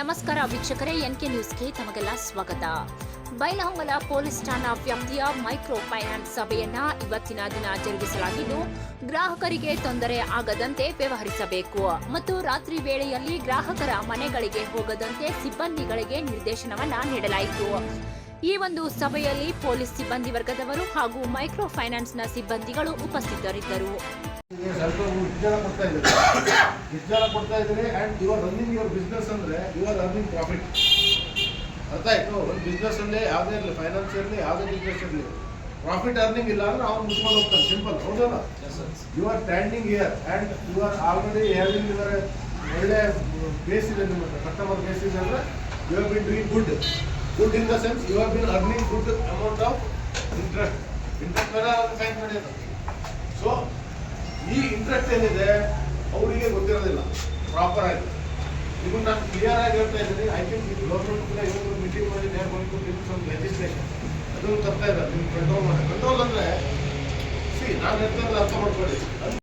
ನಮಸ್ಕಾರ ವೀಕ್ಷಕರೇ, ಎನ್ಕೆ ನ್ಯೂಸ್ಗೆ ತಮಗೆಲ್ಲ ಸ್ವಾಗತ. ಬೈಲಹೊಂಗಲ ಪೊಲೀಸ್ ಠಾಣಾ ವ್ಯಾಪ್ತಿಯ ಮೈಕ್ರೋ ಫೈನಾನ್ಸ್ ಸಭೆಯನ್ನ ಇವತ್ತಿನ ದಿನ ಜರುಗಿಸಲಾಗಿದ್ದು, ಗ್ರಾಹಕರಿಗೆ ತೊಂದರೆ ಆಗದಂತೆ ವ್ಯವಹರಿಸಬೇಕು. ಮತ್ತು ರಾತ್ರಿ ವೇಳೆಯಲ್ಲಿ ಗ್ರಾಹಕರ ಮನೆಗಳಿಗೆ ಹೋಗದಂತೆ ಸಿಬ್ಬಂದಿಗಳಿಗೆ ನಿರ್ದೇಶನವನ್ನ ನೀಡಲಾಯಿತು. ಈ ಒಂದು ಸಭೆಯಲ್ಲಿ ಪೊಲೀಸ್ ಸಿಬ್ಬಂದಿ ವರ್ಗದವರು ಹಾಗೂ ಮೈಕ್ರೋ ಫೈನಾನ್ಸ್ನ ಸಿಬ್ಬಂದಿಗಳು ಉಪಸ್ಥಿತರಿದ್ದರು. ಸ್ವಲ್ಪ ಉಜ್ಜನ ಕೊಡ್ತಾ ಇದ್ದೀರಿ. ಉಜ್ಜನ ಕೊಡ್ತಾ ಇದ್ದೀರಿ and you are running your business ಅಂದರೆ ಯು ಆರ್ ಅರ್ನಿಂಗ್ ಪ್ರಾಫಿಟ್ ಅರ್ಥ ಆಯ್ತು ಒಂದು ಬಿಸ್ನೆಸ್ ಅಲ್ಲಿ ಯಾವುದೇ ಇರಲಿ ಫೈನಾನ್ಸ್ ಇರಲಿ ಯಾವುದೇ ಬಿಸ್ನೆಸ್ ಇರಲಿ ಪ್ರಾಫಿಟ್ ಅರ್ನಿಂಗ್ ಇಲ್ಲ ಅಂದ್ರೆ ಅವ್ನು ಮುಚ್ಕೊಂಡು ಹೋಗ್ತಾನೆ. ಸಿಂಪಲ್ ಹೌದಲ್ಲ? You are standing here and you are already having your ಒಳ್ಳೆ ಬೇಸ್ ಇದೆ ನಿಮ್ಮ ಕಸ್ಟಮರ್ ಬೇಸ್ ಇದೆ ಅಂದರೆ you have been doing good good in the sense you have been earning good amount of interest interest ಮೇಲೆ ನಡೆಯೋದು so ಈ interest ಏನಿದೆ, ಅವರಿಗೆ ಗೊತ್ತಿರೋದಿಲ್ಲ. ಪ್ರಾಪರ್ ಆಗಿ. ನಿಮಗೆ ನಾನು ಕ್ಲಿಯರ್ ಆಗಿ ಹೇಳ್ತಾ ಇದ್ದೀನಿ ಐ ಥಿಂಕ್ ಗೌರ್ಮೆಂಟ್ ಕೂಡ ಇವತ್ತು ಮೀಟಿಂಗ್ ಮಾಡಿ ನೇರ್ ಬಂದು ಒಂದು ಲೆಜಿಸ್ಲೇಷನ್ ಅದನ್ನು ತರ್ತಾ ಇಲ್ಲ ನಿಮ್ಗೆ ಕಂಟ್ರೋಲ್ ಮಾಡಿ. ಕಂಟ್ರೋಲ್ ಅಂದರೆ ಸಿ ನಾನು ಹೇಳ್ತಾ ಅರ್ಥ ಮಾಡ್ಕೊಳ್ಳಿ.